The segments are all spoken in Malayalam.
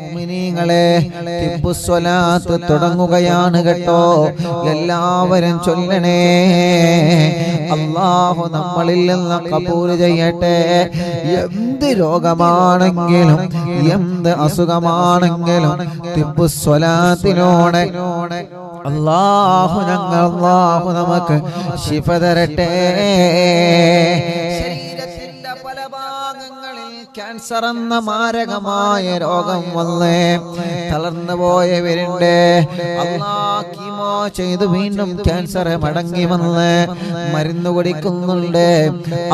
മുഅ്മിനീങ്ങളെ തിബ്ബുസ്വലാത്ത് തുടങ്ങുകയാണ് കേട്ടോ. എല്ലാവരും ചൊല്ലണേ. അള്ളാഹു നമ്മളിൽ നിന്ന് കബൂൽ ചെയ്യട്ടെ. എന്ത് രോഗമാണെങ്കിലും എന്ത് അസുഖമാണെങ്കിലും തിബ്ബുസ്വലാത്തിനോടെ അള്ളാഹു ഞങ്ങൾ അള്ളാഹു നമുക്ക് ശിഫ തരട്ടെ. ക്യാൻസർ എന്ന മാരകമായ രോഗം വന്ന്. തളർന്നു പോയവരുണ്ട് അള്ളാഹ് ചെയ്ത് വീണ്ടും ക്യാൻസർ മടങ്ങി വന്ന് മരുന്ന് കുടിക്കുന്നുണ്ട്.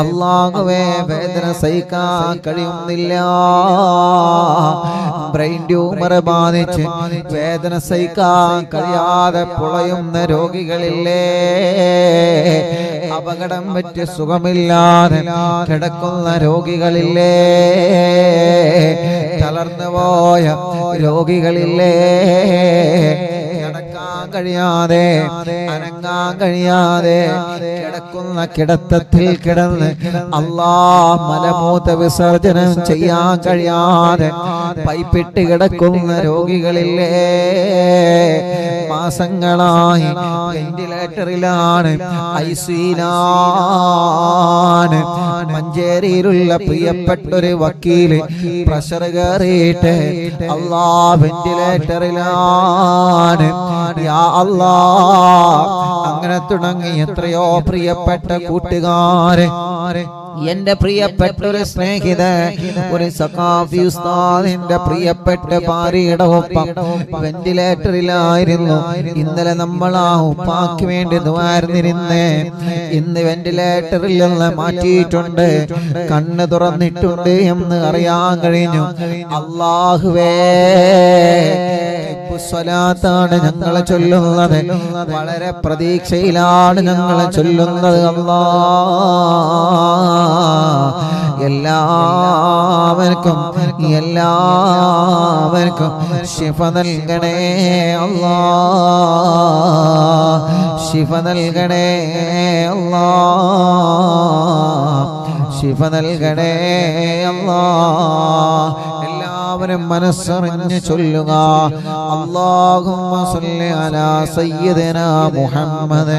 അള്ളാഹുവേ വേദന സഹിക്കാൻ കഴിയുന്നില്ല. ബ്രെയിൻ ട്യൂമർ ബാധിച്ച് വേദന സഹിക്കാൻ കഴിയാതെ പുളയുന്ന രോഗികളില്ലേ? അപകടം പറ്റി സുഖമില്ലാതെ കിടക്കുന്ന രോഗികളില്ലേ? തളർന്നു പോയ രോഗികളില്ലേ. കഴിയാതെ അനങ്ങാൻ കഴിയാതെ കിടക്കുന്ന കിടത്തത്തിൽ കിടന്ന് അല്ലാ മലമൂത്ത വിസർജനം ചെയ്യാൻ കഴിയാതെ പൈപ്പിട്ട് കിടക്കുന്ന രോഗികളില്ലേ? മാസങ്ങളായി വെന്റിലേറ്ററിലാണ് ഐസിയിലാണ് മഞ്ചേരിയിലുള്ള പ്രിയപ്പെട്ടൊരു വക്കീൽ പ്രഷർ കയറിയിട്ട് അല്ലാ വെന്റിലേറ്ററിലാണ്. അങ്ങനെ തുടങ്ങി എത്രയോ പ്രിയപ്പെട്ട കൂട്ടുകാരെ. എന്റെ പ്രിയപ്പെട്ട ഒരു സ്നേഹിത ഒരു സഖാഫി ഉസ്താദിന്റെ പ്രിയപ്പെട്ട ഭാര്യയുടെ ഒപ്പം വെന്റിലേറ്ററിലായിരുന്നു. ഇന്നലെ നമ്മൾ ആ ഉപ്പാക്ക് വേണ്ടി ദ്വാരുന്നിരുന്ന് ഇന്ന് വെന്റിലേറ്ററിൽ നിന്ന് മാറ്റിയിട്ടുണ്ട്. കണ്ണ് തുറന്നിട്ടുണ്ട് എന്ന് അറിയാൻ കഴിഞ്ഞു. അള്ളാഹുവേ സ്വലാത്താണ് ഞങ്ങൾ ചൊല്ലുന്നത് വളരെ പ്രതീക്ഷയിലാണ് ഞങ്ങൾ ചൊല്ലുന്നത് അല്ലാ എല്ലാവർക്കും എല്ലാവർക്കും ശിഫ നൽകണേ അല്ലാ ശിഫ നൽകണേ അല്ലാ ശിഫ നൽകണേ അല്ലാ എല്ലാവരും മനസ്സറിഞ്ഞ് ചൊല്ലുക. അല്ലാഹുമ്മ സല്ലി അലാ സയ്യിദനാ മുഹമ്മദ്.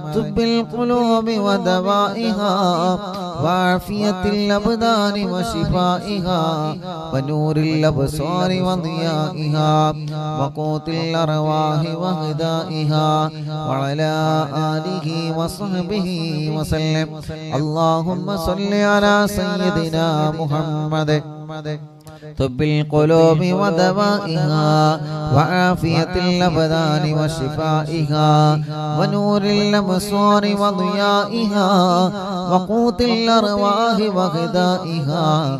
طب القلوب ودوائها وعافية الأبدان وشفائها ونور الأبصار وضيائها وقوت الأرواح وغذائها وعلى آله وصحبه وسلم اللهم صل على سيدنا محمد طب القلوب ودوائها وعافية الأبدان وشفائها ونور الأبصار وضيائها وقوت الأرواح وغذائها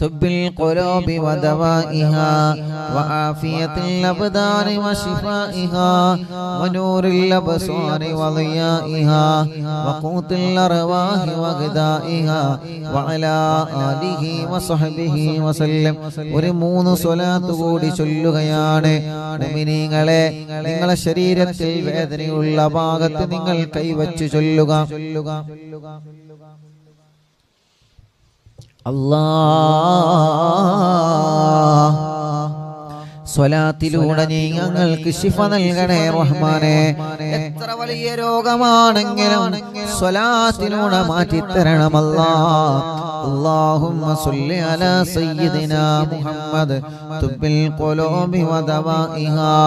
طب القلوب ودوائها وعافية الأبدان وشفائها ونور الأبصار وضيائها وقوت الأرواح وغذائها وعلى آله وصحبه وسلم ഒരു മൂന്ന് സ്വലാത്ത് കൂടി ചൊല്ലുകയാണ് മുഅ്മിനീങ്ങളെ നിങ്ങളെ ശരീരത്തിൽ വേദനയുള്ള ഭാഗത്ത് നിങ്ങൾ കൈവച്ച് ചൊല്ലുക ചൊല്ലുക അല്ലാ സ്വലാത്തിലൂടെ നീ ഞങ്ങൾക്ക് ശിഫ നൽകണേ റഹ്മാനെ എത്ര വലിയ രോഗമാണെങ്കിലും സ്വലാത്തിലൂടെ മാറ്റിത്തരണമല്ല اللهم صل على سيدنا محمد طب القلوب ودوائها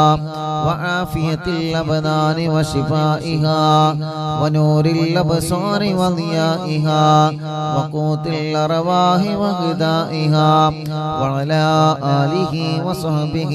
وعافية الأبدان وشفائها ونور الأبصار وضيائها وقوت الأرواح وغذائها وعلى آله وصحبه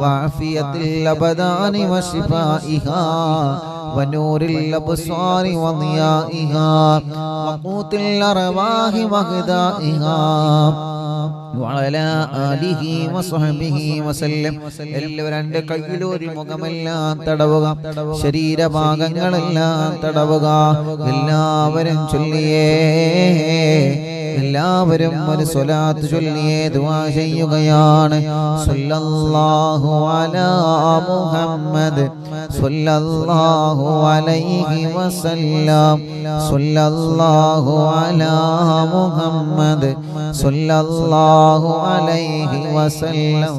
وعافية الأبدان وشفائها ونور الأبصار وضيائها وقوت الأرواح وغذائها وعلى آله وصحبه وسلم എല്ലാവരും രണ്ട് കയ്യിലൊരു മുഖമെല്ലാം തടവുക ശരീരഭാഗങ്ങളെല്ലാം തടവുക എല്ലാവരും ചൊല്ലിയേ എല്ലാവരും ഒരു സ്വലാത്ത് ചൊല്ലിയേ ദുആ ചെയ്യുകയാണ് സല്ലല്ലാഹു അലാ മുഹമ്മദ് സല്ലല്ലാഹു അലൈഹി വസല്ലം സല്ലല്ലാഹു അലാ മുഹമ്മദ് സല്ലല്ലാഹു അലൈഹി വസല്ലം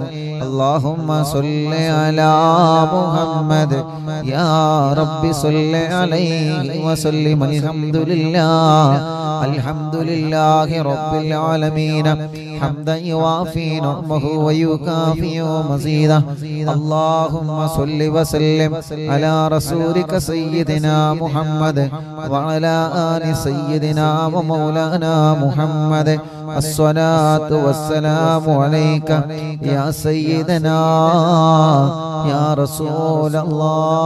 اللهم صل على محمد يا رب صل عليه وسلم الحمد لله الحمد لله رب العالمين. حمدا يوافي نعمه ويكافئ مزيدا اللهم صل وسلم على رسولك سيدنا محمد وعلى آل سيدنا ومولانا محمد. الصلاة والسلام عليك يا سيدنا يا رسول الله.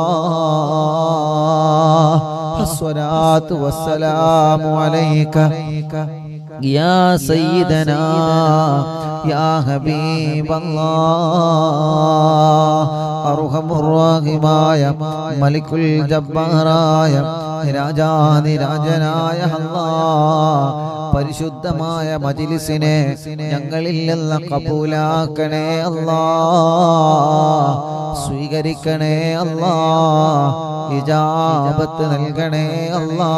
الصلاة والسلام عليك. يا سيدنا يا حبيب الله أرحم الراحمايا ملك الجبارايا രാജാതിരാജനായ അല്ലാ. പരിശുദ്ധമായ മജിലിസിനെ ഞങ്ങളിൽ നിന്ന് കബൂലാക്കണേ അല്ലാ. സ്വീകരിക്കണേ അല്ലാ. ഇജാബത്ത് നൽകണേ അല്ലാ.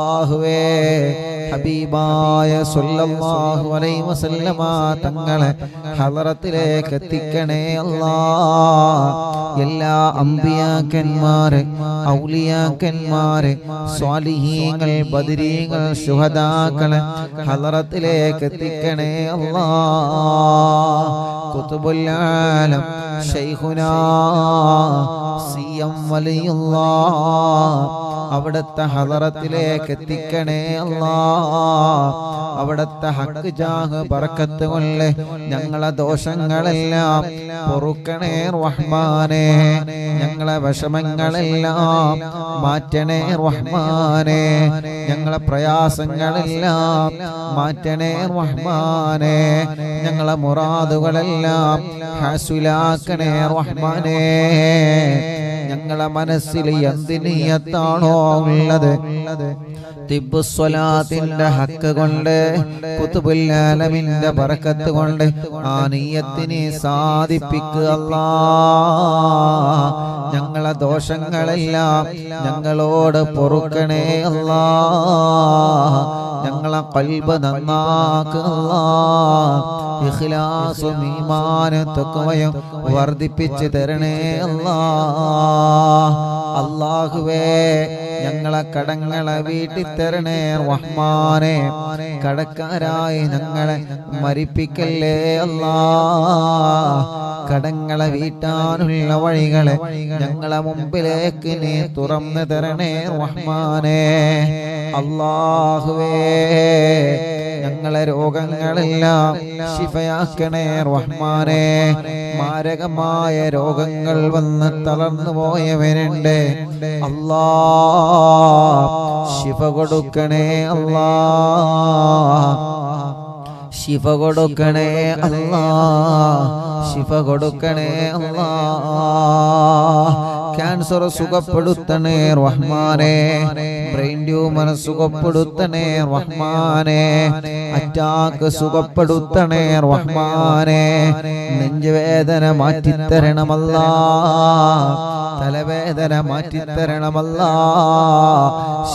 അല്ലാഹുവേ ഹബീബായ സല്ലല്ലാഹു അലൈഹി വസല്ലമ തങ്ങളെ ഹളറത്തിലേക്ക് എത്തിക്കണേ അല്ലാ എല്ലാ അമ്പിയാക്കന്മാരെ ഔലിയാക്കന്മാരെ സ്വാലിഹീങ്ങൾ ബദരീങ്ങൾ ശുഹദാക്കളെ ഹളറത്തിലേക്ക് എത്തിക്കണേ അല്ലാ കുതുബുൽ ആലം ശൈഖുനാ എം വലിയുള്ള. അവിടുത്തെ ഹദറത്തിലേക്ക് എത്തിക്കണേ അല്ലാ അവിടുത്തെ ഹക്ക് ജാഹ് പറക്കത്ത് കൊണ്ട് ഞങ്ങളെ ദോഷങ്ങളെല്ലാം പൊറുക്കണേ റഹ്മാനെ. ഞങ്ങളെ വിഷമങ്ങളെല്ലാം മാറ്റണേ റഹ്മാനെ. ഞങ്ങളെ പ്രയാസങ്ങളെല്ലാം മാറ്റണേ റഹ്മാനെ. ഞങ്ങളെ മുറാദുകളെല്ലാം ഹാസുലാക്കണേ റഹ്മാനേ. ഞങ്ങളെ മനസ്സിൽ എന്തിനീയത്താണോ ഉള്ളത്? തിബുസ്വലാത്തിന്റെ ഹക്ക് കൊണ്ട് കുത്തുബുല്ലാലമിന്റെ പറക്കത്ത് കൊണ്ട് ആ നീയത്തിനെ സാധിപ്പിക്കുക ഞങ്ങളെ ദോഷങ്ങളെല്ലാം ഞങ്ങളോട് പൊറുക്കണേ അല്ലാ. ഞങ്ങളെ കൽബ് നന്നാക്കുക ഇഖ്ലാസും ഈമാനും തഖ്വയും വർദ്ധിപ്പിച്ച് തരണേ അല്ലാ. അല്ലാഹുവേ ഞങ്ങളെ കടങ്ങളെ വീട്ടി തരണേ റഹ്മാനെ. കടക്കാരായി ഞങ്ങളെ മരിപ്പിക്കല്ലേ അല്ലാ. കടങ്ങളെ വീട്ടാനുള്ള വഴികളെ ഞങ്ങളെ മുമ്പിലേക്ക് നീ തുറന്നു തരണേ റഹ്മാനെ. അല്ലാഹുവേ ഞങ്ങളെ രോഗങ്ങളെല്ലാം ശിഫയാക്കണേ റഹ്മാനെ. മാരകമായ രോഗങ്ങൾ വന്ന് തളർന്നു പോയവരുണ്ട്. അല്ലാ ശിഫ കൊടുക്കണേ അല്ലാ. ശിഫ കൊടുക്കണേ അല്ലാ. ശിഫ കൊടുക്കണേ അല്ലാ. ക്യാൻസർ സുഖപ്പെടുത്തണേ റഹ്മാനെ. ബ്രെയിൻ ട്യൂമർ സുഖപ്പെടുത്തണേ റഹ്മാനെ. അറ്റാക്ക് സുഖപ്പെടുത്തണേ റഹ്മാനെ. നെഞ്ചുവേദന മാറ്റിത്തരണമല്ല. തലവേദന മാറ്റിത്തരണമല്ല.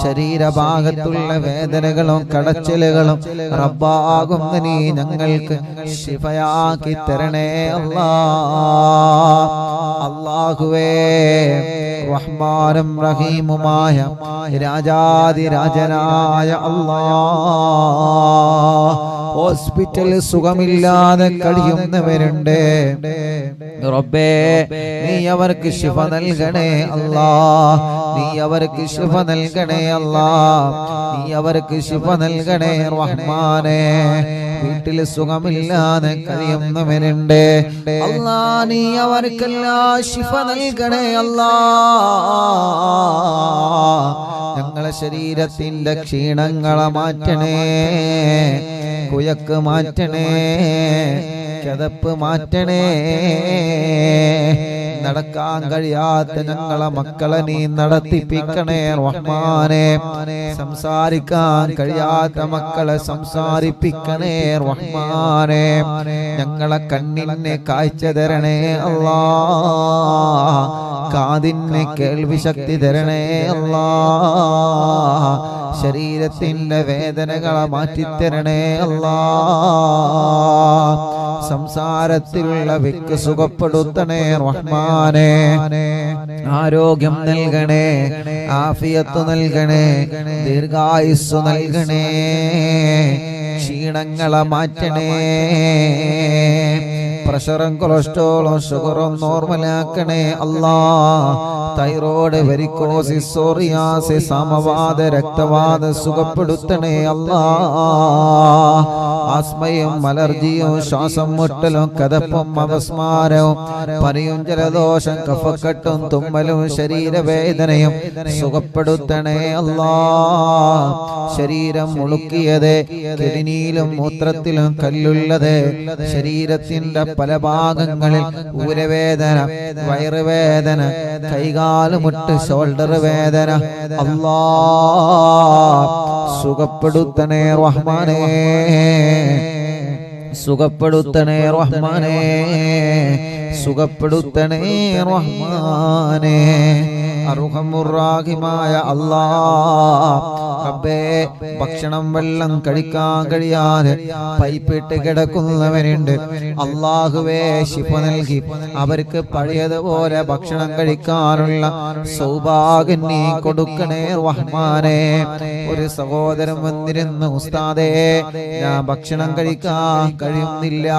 ശരീരഭാഗത്തുള്ള വേദനകളും കടച്ചിലുകളും റബ്ബാകുന്ന നീ ഞങ്ങൾക്ക് ശിഫയാക്കി തരണേ അല്ലാ. അള്ളാഹുവേ റഹ്മാനും റഹീമുമായ രാജാതിരാജനായ അല്ലാ ഹോസ്പിറ്റൽ സുഖമില്ലാതെ കഴിയുന്നവരുണ്ട്. റബ്ബേ നീ അവർക്ക് ശിഫ നൽകണേ അല്ലാ. നീ അവർക്ക് ശിഫ നൽകണേ അല്ലാ. നീ അവർക്ക് ശിഫ നൽകണേ റഹ്മാനെ. വീട്ടിൽ സുഖമില്ലാതെ കഴിയുന്നവരുണ്ട്. അല്ലാ നീ അവർക്കെല്ലാ ശിഫ നൽകണേ അല്ലാ. ഞങ്ങളെ ശരീരത്തിന്റെ ക്ഷീണങ്ങളെ മാറ്റണേ. കുയക്ക് മാറ്റണേ. കിതപ്പ് മാറ്റണേ. നടക്കാൻ കഴിയാത്ത ഞങ്ങളെ മക്കളെ നീ നടത്തിപ്പിക്കണേ റഹ്മാനെ. സംസാരിക്കാൻ കഴിയാത്ത മക്കളെ സംസാരിപ്പിക്കണേ റഹ്മാനെ. ഞങ്ങളെ കണ്ണിനെ കാഴ്ച തരണേ അല്ലാ. കാതിന് കേൾവി ശക്തി തരണേ അല്ലാ. ശരീരത്തിന്റെ വേദനകളെ മാറ്റിത്തരണേ അല്ലാ. സംസാരത്തിലുള്ള വിക്ക് സുഖപ്പെടുത്തണേ റഹ്മാനെ. ആരോഗ്യം നൽകണേ ആഫിയത്ത് നൽകണേ ദീർഘായുസ് നൽകണേ ക്ഷീണങ്ങളെ മാറ്റണേ. പ്രഷറും കൊളസ്ട്രോളും ഷുഗറും നോർമലാക്കണേ അല്ലാ. തൈറോയ്ഡ് വെരിക്കോസിസ് സോറിയാസിസ് സമവാദ രക്തവാദ സുഖപ്പെടുത്തണേ അല്ലാ. ആസ്മയും അലർജിയും ശ്വാസം മുട്ടലും കഥപ്പും അപസ്മാരവും പനിയും ജലദോഷം കഫക്കെട്ടും തുമ്മലും ശരീരവേദനയും സുഖപ്പെടുത്തണേ അല്ലാ. ശരീരം മുളുക്കിയത് കിഡ്നിയിലും മൂത്രത്തിലും കല്ലുള്ളത് ശരീരത്തിന്റെ പല ഭാഗങ്ങളിൽ ഊരവേദന വയറുവേദന കൈകാലുമുട്ട് ഷോൾഡർ വേദന. സുഖപ്പെടുത്തണേ റഹ്മാനേ. സുഖപ്പെടുത്തണേ റഹ്മാനേ. സുഖപ്പെടുത്തണേ റഹ്മാനേ. അർഹമുറാഹിമായ അല്ലാ റബ്ബേ ഭക്ഷണം വെള്ളം കഴിക്കാൻ കഴിയാതെ പൈപ്പിട്ട് കിടക്കുന്നവരുണ്ട്. അള്ളാഹുവേ ശിഫ നൽകി. അവർക്ക് പഴയതുപോലെ ഭക്ഷണം കഴിക്കാനുള്ള സൗഭാഗ്യം കൊടുക്കണേ റഹ്മാനെ. ഒരു സഹോദരൻ വന്നിരുന്നു ഉസ്താദേ ഞാൻ ഭക്ഷണം കഴിക്കാൻ കഴിയുന്നില്ല.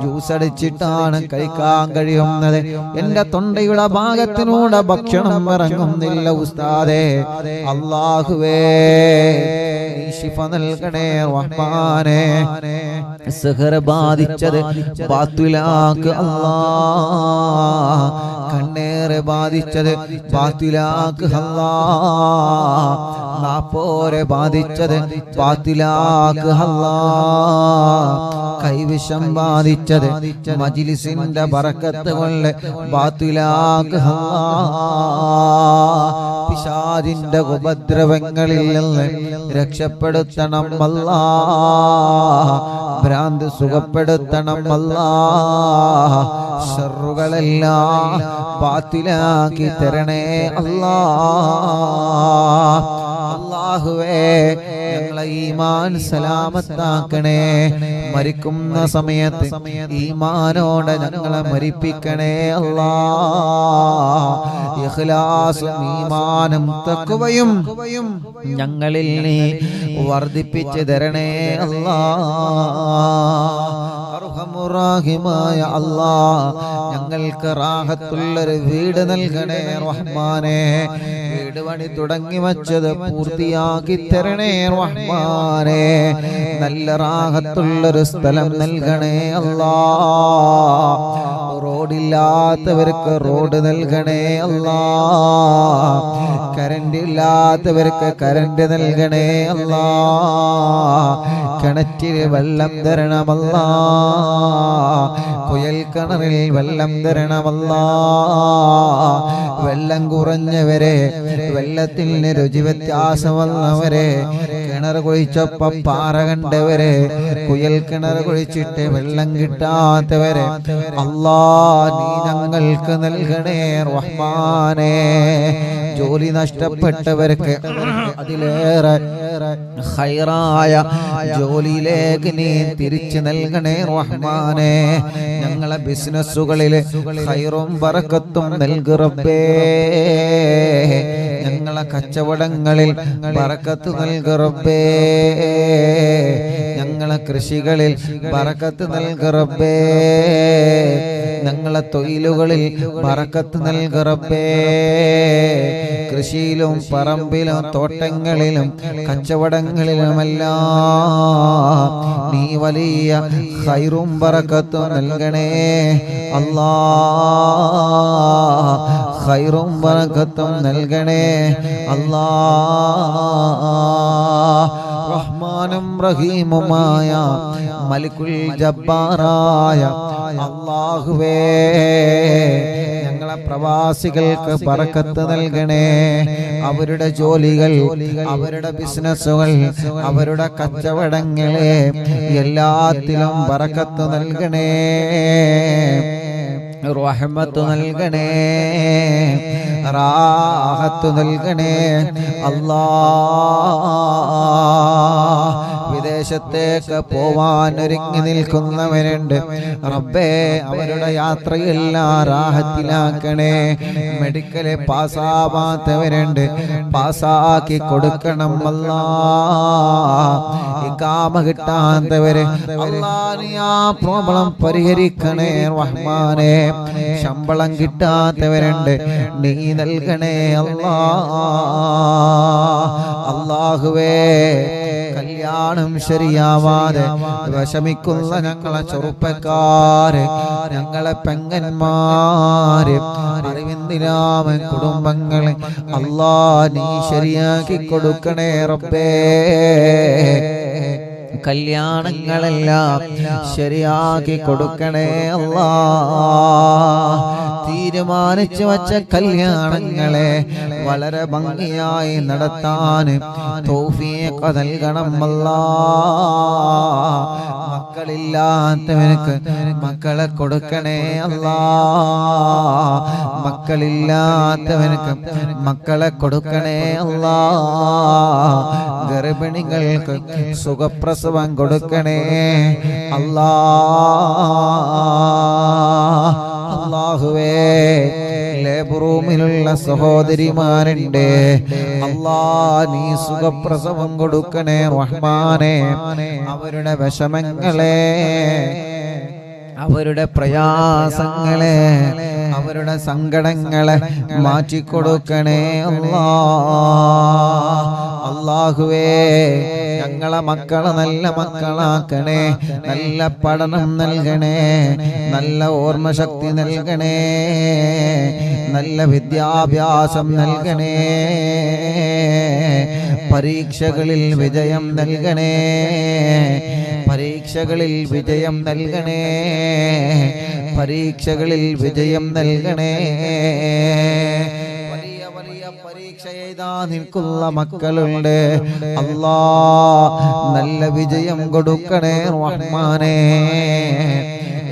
ജ്യൂസ് അടിച്ചിട്ടാണ് കഴിക്കാൻ കഴിയുന്നത്. എന്റെ തൊണ്ടയുടെ ഭാഗത്തിലൂടെ ഭക്ഷണം ഇറങ്ങുന്നില്ല ഉസ്താദേ. അള്ളാഹുവേ ശിഫ നൽകണേ റഹ്മാനെ. സുഹർ ബാധിച്ചത് ബാത്തുലാക്ക് അല്ലാ കണ്ണേറെ ബാധിച്ചത് ബാത്തുലാക്ക് അല്ലാ നാപ്പോരെ ബാധിച്ചത് ബാത്തുലാക്ക് അല്ലാ കൈവിഷം ബാധിച്ചത് മജിലിസിന്റെ ബറക്കത്ത് കൊണ്ട് ബാത്തുലാക്ക് അല്ലാ പിശാദിന്റെ ഉപദ്രവങ്ങളിൽ നിന്ന് രക്ഷപ്പെടുത്തണം അല്ല. ഭ്രാന്ത് സുഖപ്പെടുത്തണം അല്ല. ഷറുകളെല്ലാം പാത്തിലാക്കി തരണേ അല്ലാ. അള്ളാഹുവേ ഞങ്ങളെ ഈമാൻ സലാമത്താക്കണേ. മരിക്കുന്ന സമയത്ത് ഈമാനോടെ ഞങ്ങളെ മരിപ്പിക്കണേ അല്ലാ. ഇഖ്ലാസും ഈമാനും തക്കുവയും ഞങ്ങളിൽ നീ വർദ്ധിപ്പിച്ചു തരണേ അല്ലാ. അർഹമുറാഹിമായ അല്ലാ ഞങ്ങൾക്ക് റാഹത്തുള്ളൊരു വീട് നൽകണേ റഹ്മാനെ. വീട് പണി തുടങ്ങി വച്ചത് പൂർത്തിയാക്കി തരണേ റഹ്മാനെ. നല്ല റാഹത്തുള്ളൊരു സ്ഥലം നൽകണേ അല്ലാ റോഡില്ലാത്തവർക്ക് റോഡ് നൽകണേ അല്ലാ കരണ്ട് ഇല്ലാത്തവർക്ക് കരണ്ട് നൽകണേ അല്ലാ കിണറ്റിൽ വെള്ളം തരണമല്ല കുയൽ കിണറിൽ വെള്ളം തരണമല്ല. വെള്ളം കുറഞ്ഞവരെ വെള്ളത്തിന് രുചി വ്യത്യാസം വന്നവരെ കിണർ കുഴിച്ചപ്പം പാറ കണ്ടവരെ കുയൽ കിണർ കുഴിച്ചിട്ട് വെള്ളം കിട്ടാത്തവരെ അല്ലാ നീ ഞങ്ങൾക്ക് നൽകണേ റഹ്മാനേ. ജോലി നഷ്ടപ്പെട്ടവർക്ക് അതിലേറെ ഹൈറായ ജോലിയിലേക്ക് നീ തിരിച്ചു നൽകണേ റഹ്മാനെ ഞങ്ങളെ ബിസിനസ്സുകളിൽ ഹൈറും ബറക്കത്തും നൽകുറപ്പേ ഞങ്ങളെ കച്ചവടങ്ങളിൽ പറക്കത്ത് നൽകുറപ്പേ ഞങ്ങളെ കൃഷികളിൽ പറക്കത്ത് നൽകുറപ്പേ ഞങ്ങളെ തൊഴിലുകളിൽ പറക്കത്ത് നൽകുറപ്പേ കൃഷിയിലും പറമ്പിലും തോട്ടങ്ങളിലും കച്ചവടങ്ങളിലുമെല്ലാം നീ വലിയ ഹൈറും പറക്കത്തും നൽകണേ. അല്ലാ ഹൈറും ബറകത്തും നൽകണേ. അല്ലാ റഹ്മാനും റഹീമുമായ മലിക്കുൽ ജബ്ബാറായ അല്ലാഹുവേ ഞങ്ങളെ പ്രവാസികൾക്ക് ബർക്കത്ത് നൽകണേ. അവരുടെ ജോലികൾ അവരുടെ ബിസിനസ്സുകൾ അവരുടെ കച്ചവടങ്ങളെ എല്ലാത്തിലും ബർക്കത്ത് നൽകണേ. റഹ്മത്ത് നൽകണേ. റാഹത്ത് നൽകണേ. അല്ലാ. വിദേശത്തേക്ക് പോവാൻ ഒരുങ്ങി നിൽക്കുന്നവരുണ്ട്. റബ്ബേ അവരുടെ യാത്രയെല്ലാം റാഹത്തിലാക്കണേ മെഡിക്കൽ പാസ്സാവാത്തവരുണ്ട്. പാസ്സാക്കി കൊടുക്കണം അല്ലാ. കിട്ടാത്തവര് പ്രോബ്ലം പരിഹരിക്കണേ റഹ്മാനെ. ശമ്പളം കിട്ടാത്തവരുണ്ട്. നീ നൽകണേ അല്ലാ. അള്ളാഹുവേ കല്യാണം ശരിയാവാതെ വിഷമിക്കുന്ന ഞങ്ങളെ ചെറുപ്പക്കാര് ഞങ്ങളെ പെങ്ങന്മാര് അറിവിന്ദിരാമൻ കുടുംബങ്ങളെ അല്ലാ നീ ശരിയാക്കി കൊടുക്കണേ റബ്ബേ. കല്യാണങ്ങളെല്ലാം ശരിയാക്കി കൊടുക്കണേ അല്ലാ തീരുമാനിച്ചു വച്ച കല്യാണങ്ങളെ വളരെ ഭംഗിയായി നടത്താൻ തൗഫീഖ് നൽകണം മക്കളില്ലാത്തവനക്ക് മക്കളെ കൊടുക്കണേ അല്ലാ. മക്കളില്ലാത്തവനക്ക് മക്കളെ കൊടുക്കണേ അല്ലാ. ഗർഭിണികൾക്ക് സുഖപ്രസവം കൊടുക്കണേ അല്ലാ. അള്ളാഹുവേ ലേബറൂമിലുള്ള സഹോദരിമാരുണ്ട് അള്ളാ നീ സുഖപ്രസവം കൊടുക്കണേ റഹ്മാനെ. അവരുടെ വിഷമങ്ങളെ അവരുടെ പ്രയാസങ്ങളെ അവരുടെ സങ്കടങ്ങളെ മാറ്റിക്കൊടുക്കണേ അല്ലാ. അള്ളാഹുവേ ഞങ്ങളെ മക്കളെ നല്ല മക്കളാക്കണേ നല്ല പഠനം നൽകണേ നല്ല ഓർമ്മശക്തി നൽകണേ നല്ല വിദ്യാഭ്യാസം നൽകണേ പരീക്ഷകളിൽ വിജയം നൽകണേ പരീക്ഷകളിൽ വിജയം നൽകണേ പരീക്ഷകളിൽ വിജയം നൽകണേ. എഴുതാ നിൽക്കുന്ന മക്കളുണ്ട്. അല്ലാ നല്ല വിജയം കൊടുക്കണേ റഹ്മാനേ.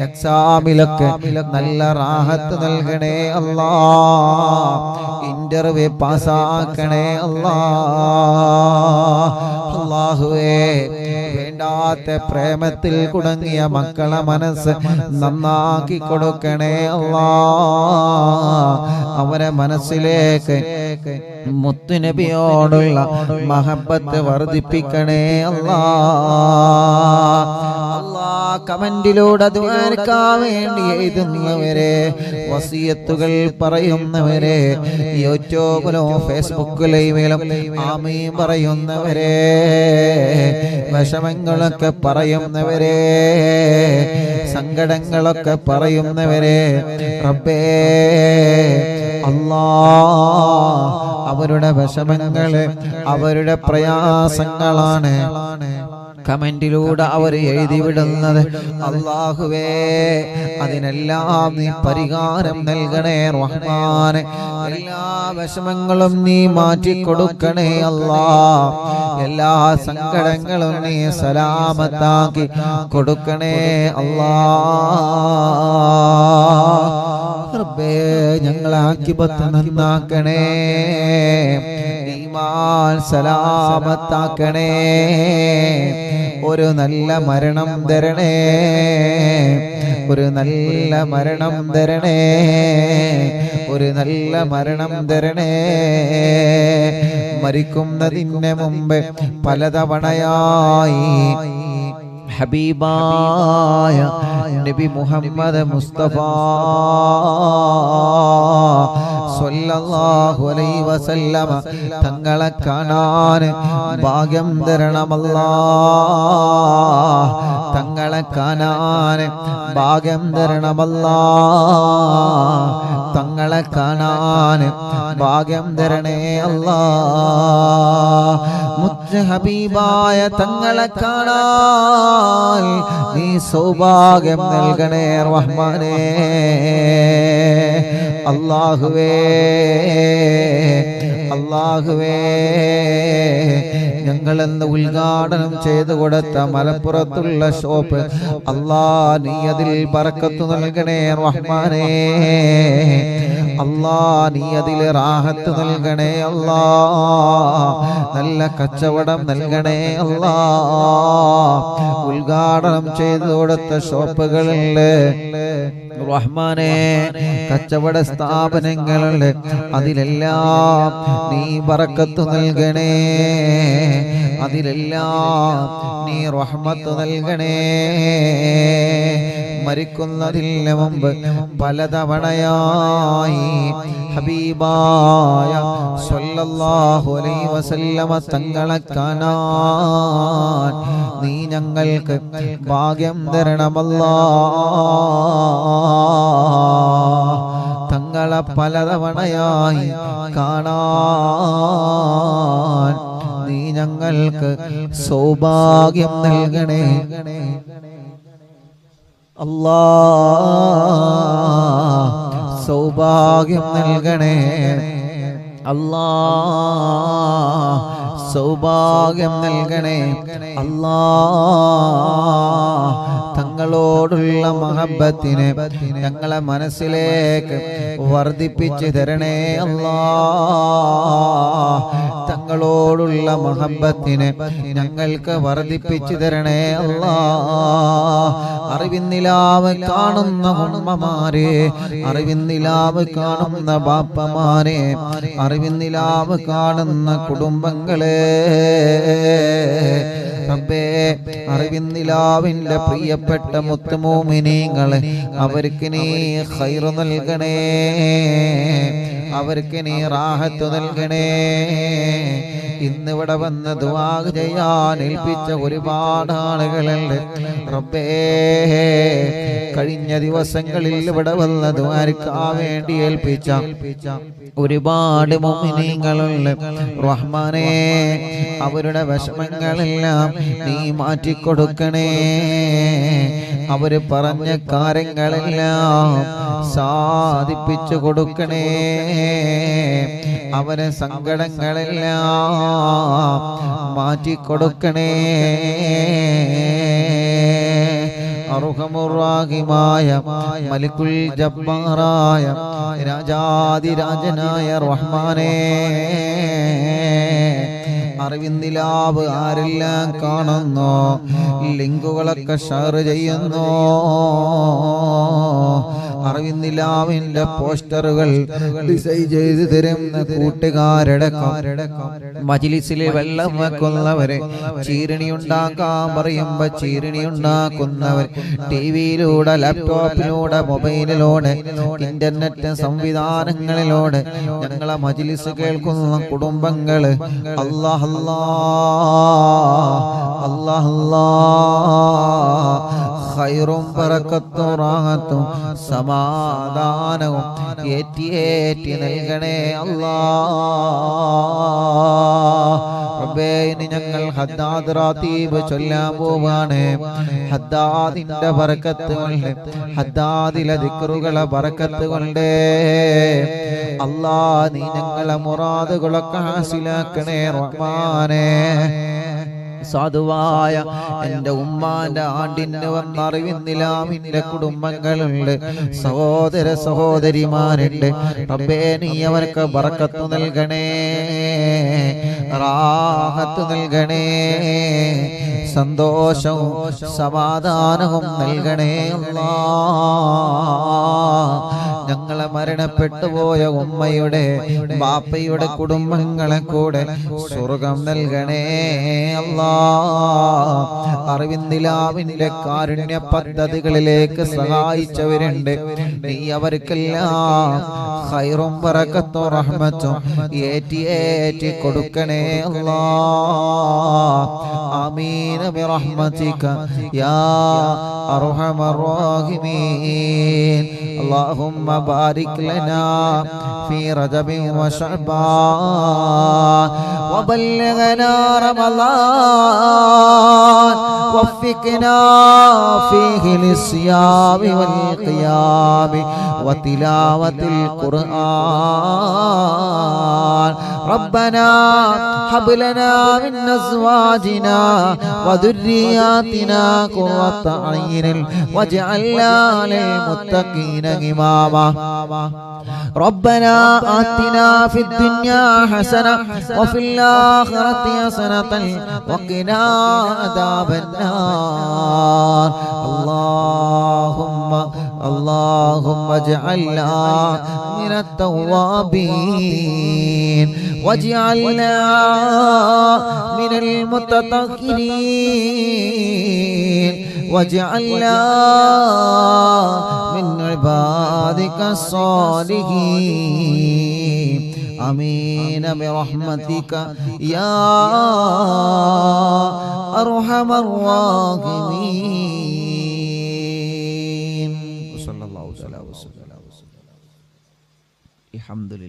എക്സാമിലൊക്കെ നല്ല റാഹത്ത് നൽകണേ അല്ലാ. ഇന്റർവ്യൂ പാസ്സാക്കണേ അല്ലാ. അല്ലാഹുവേ വേണ്ടാത്ത പ്രേമത്തിൽ കുടങ്ങിയ മക്കളെ മനസ്സ് നന്നാക്കി കൊടുക്കണേ അല്ലാ. അവരെ മനസ്സിലേക്ക് മുത്തുനബിയോടുള്ള മഹബത്ത് വർദ്ധിപ്പിക്കണേ അല്ലാ. അല്ലാ. കമന്റിലൂടെ ദ്വാരക്കാൻ വേണ്ടി എഴുതുന്നവരെ വസിയത്തുകൾ പറയുന്നവരെ യൂട്യൂബിലോ ഫേസ്ബുക്കിലും ആമയും പറയുന്നവരെ വിഷമങ്ങളൊക്കെ പറയുന്നവരെ സങ്കടങ്ങളൊക്കെ പറയുന്നവരെ റബ്ബേ അല്ലാ. അവരുടെ വിഷമങ്ങൾ അവരുടെ പ്രയാസങ്ങളാണ്. കമന്റിലൂടെ അവർ എഴുതി വിടുന്നത് അള്ളാഹുവേ അതിനെല്ലാം നീ പരിഹാരം നൽകണേ റഹ്മാന് എല്ലാ വിഷമങ്ങളും നീ മാറ്റി കൊടുക്കണേ അല്ലാ എല്ലാ സങ്കടങ്ങളും നീ സലാമത്താക്കി കൊടുക്കണേ അല്ലാ റബ്ബേ ഞങ്ങളെ ആക്കിപത്ത് നന്നാക്കണേ. ഈമാൻ സലാമത്താക്കണേ. ഒരു നല്ല മരണം തരണേ. ഒരു നല്ല മരണം തരണേ. ഒരു നല്ല മരണം തരണേ. മരിക്കുന്നതിന് മുമ്പ് പലതവണയായി ഹബീബായ നബി മുഹമ്മദ് മുസ്തഫ സ്വല്ലല്ലാഹു അലൈഹി വസല്ലമ തങ്ങളെ കാണാൻ ഭാഗ്യം തരണമല്ലാ തങ്ങളെ കാണാൻ ഭാഗ്യം തരണമല്ലാ തങ്ങളെ കാണാൻ ഭാഗ്യം തരണേ അല്ലാ മുത്ത് ഹബീബായ തങ്ങളെ കാണാൻ നീ സൗഭാഗ്യം നൽകണേ റഹ്മാനേ. അള്ളാഹുവേ അള്ളാഹുവേ ഞങ്ങളെന്ന് ഉദ്ഘാടനം ചെയ്തു കൊടുത്ത മലപ്പുറത്തുള്ള ഷോപ്പ്. അള്ളാ നീ അതിൽ പറക്കത്തു നൽകണേ റഹ്മാനേ. അല്ലാ നീ അതിൽ റാഹത്ത് നൽകണേ അല്ലാ നല്ല കച്ചവടം നൽകണേ അല്ലാ ഉദ്ഘാടനം ചെയ്തു കൊടുത്ത ഷോപ്പുകളിൽ റഹ്മാനെ കച്ചവട സ്ഥാപനങ്ങളുണ്ട്. അതിലെല്ലാം നീ ബറക്കത്ത് നൽകണേ. അതിലെല്ലാം നീ റഹ്മത്ത് നൽകണേ. മരിക്കുന്നതിന് മുമ്പ് പലതവണയായി ഹബീബായ സ്വല്ലല്ലാഹു അലൈഹി വസല്ലമ തങ്ങളെ കാണാൻ നീ ഞങ്ങൾക്ക് ഭാഗ്യം തരണമല്ലാ. തങ്ങളെ പലതവണയായി കാണാൻ നീ ഞങ്ങൾക്ക് സൗഭാഗ്യം നൽകണേ. അല്ലാ സൗഭാഗ്യം നൽകണേ. അല്ലാ സൗഭാഗ്യം നൽകണേ. അല്ലാ തങ്ങളോടുള്ള മഹബത്തിനെ ഞങ്ങളെ മനസ്സിലേക്ക് വർദ്ധിപ്പിച്ചു തരണേ. അല്ലാ തങ്ങളോടുള്ള മഹബത്തിനെ ഞങ്ങൾക്ക് വർദ്ധിപ്പിച്ചു തരണേ. അല്ലാ അറിവിന്നിലാവ് കാണുന്ന ഉമ്മമാരെ അറിവിന്നിലാവ് കാണുന്ന ബാപ്പമാരെ അറിവിന്നിലാവ് കാണുന്ന കുടുംബങ്ങളെ റബ്ബേ അറിവിന്നിലാവിന്റെ പ്രിയപ്പെട്ട മുത്തുമോമിനീങ്ങളെ അവർക്ക് നീ ഖൈറ് നൽകണേ. അവർക്ക് നീ റാഹത്ത് നൽകണേ. ഇന്നിവിടെ വന്ന് ദുആ ചെയ്യാൻ ഏൽപ്പിച്ച ഒരുപാട് ആളുകളുണ്ട്. റബ്ബേ കഴിഞ്ഞ ദിവസങ്ങളിൽ ഇവിടെ വന്ന് ദ്വാരക്കാ വേണ്ടി ഏൽപ്പിച്ച ഒരുപാട് മോഹിനീകളുണ്ട് റഹ്മാനെ അവരുടെ വിഷമങ്ങളെല്ലാം നീ മാറ്റിക്കൊടുക്കണേ. അവർ പറഞ്ഞ കാര്യങ്ങളെല്ലാം സാധിപ്പിച്ചു കൊടുക്കണേ. അവന് സങ്കടങ്ങളെല്ലാം മാറ്റിക്കൊടുക്കണേ. അർഹമുറാഹിമായ മലിക്കുൽ ജബ്ബാറായ രാജാതിരാജനായ റഹ്മാനേ. അറിവിന്ദിലാവ് ആരെല്ലാം കാണുന്നു? ലിങ്കുകളൊക്കെ ഷെയർ ചെയ്യുന്നു. അറിവിന്ദിലാവിന്റെ പോസ്റ്ററുകൾ ഡിസൈൻ ചെയ്ത് തരുന്ന കൂട്ടുകാരടക്കം മജിലിസിലെ വെള്ളം വെക്കുന്നവരെ ചീരണി ഉണ്ടാക്കാൻ പറയുമ്പോ ചീരണി ഉണ്ടാക്കുന്നവർ ടിവിയിലൂടെ ലാപ്ടോപ്പിലൂടെ മൊബൈലിലൂടെ ഇന്റർനെറ്റ് സംവിധാനങ്ങളിലൂടെ ഞങ്ങളെ മജിലിസ് കേൾക്കുന്ന കുടുംബങ്ങൾ അള്ളാഹല്ലാ അള്ളാഹല്ലാ ഹൈറും റാഹത്തും സമാധാനവും ഏറ്റി ഏറ്റി നൽകണേ അല്ലാ. റബ്ബേ ഇനി ഞങ്ങൾ ഹദ്ദാദ് ചൊല്ലാൻ പോവാണ്. ഹദ്ദാദിന്റെ ബറക്കത്ത് കൊണ്ട് ഹദ്ദാദിലെ ദിക്റുകളെ ബറക്കത്ത് കൊണ്ട്. അല്ലാ നീ ഞങ്ങളെ മുറാദുകളൊക്കെ ഹാസിലാക്കണേ റഹ്മാനേ. സാധുവായ എന്റെ ഉമ്മാന്റെ ആണ്ടിന് വന്നറിവിന്നിലാമിന്റെ കുടുംബങ്ങളുണ്ട്. സഹോദര സഹോദരിമാരുണ്ട്. റബ്ബേ നീ അവർക്ക് ബറക്കത്ത് നൽകണേ. റാഹത്ത് നൽകണേ. സന്തോഷവും സമാധാനവും നൽകണേ. അല്ലാ ഞങ്ങളെ മരണപ്പെട്ടുപോയ ഉമ്മയുടെ ബാപ്പയുടെ കുടുംബങ്ങളെ കൂടെ സ്വർഗം നൽകണേ അല്ലാ. അറിവിന്ദിലാവിന്റെ കാരുണ്യ പദ്ധതികളിലേക്ക് സഹായിച്ചവരുണ്ട്. നീ അവർക്കെല്ലാം ഹൈറും പറക്കത്തോ റഹ്മത്തും ഏറ്റി ഏറ്റി കൊടുക്കണേ അല്ലാ. ആമീന ബിറഹ്മതിക യാ അർഹമർ റഹീമീൻ. അല്ലാഹുമ്മ بارك لنا في رجب وشعبان. وبلغنا رمضان. وفقنا فيه للصيام والقيام وتلاوة القرآن. ربنا هب لنا من أزواجنا وذرياتنا قرة أعين واجعلنا للمتقين إماما. ربنا آتنا في الدنيا حسنة وفي الآخرة حسنة وقنا عذاب النار. اللهم اللهم اجعلنا من التوابين واجعلنا من المتطهرين واجعلنا من عبادك الصالحين. آمين. برحمتك يا أرحم الراحمين. الحمد لله رب العالمين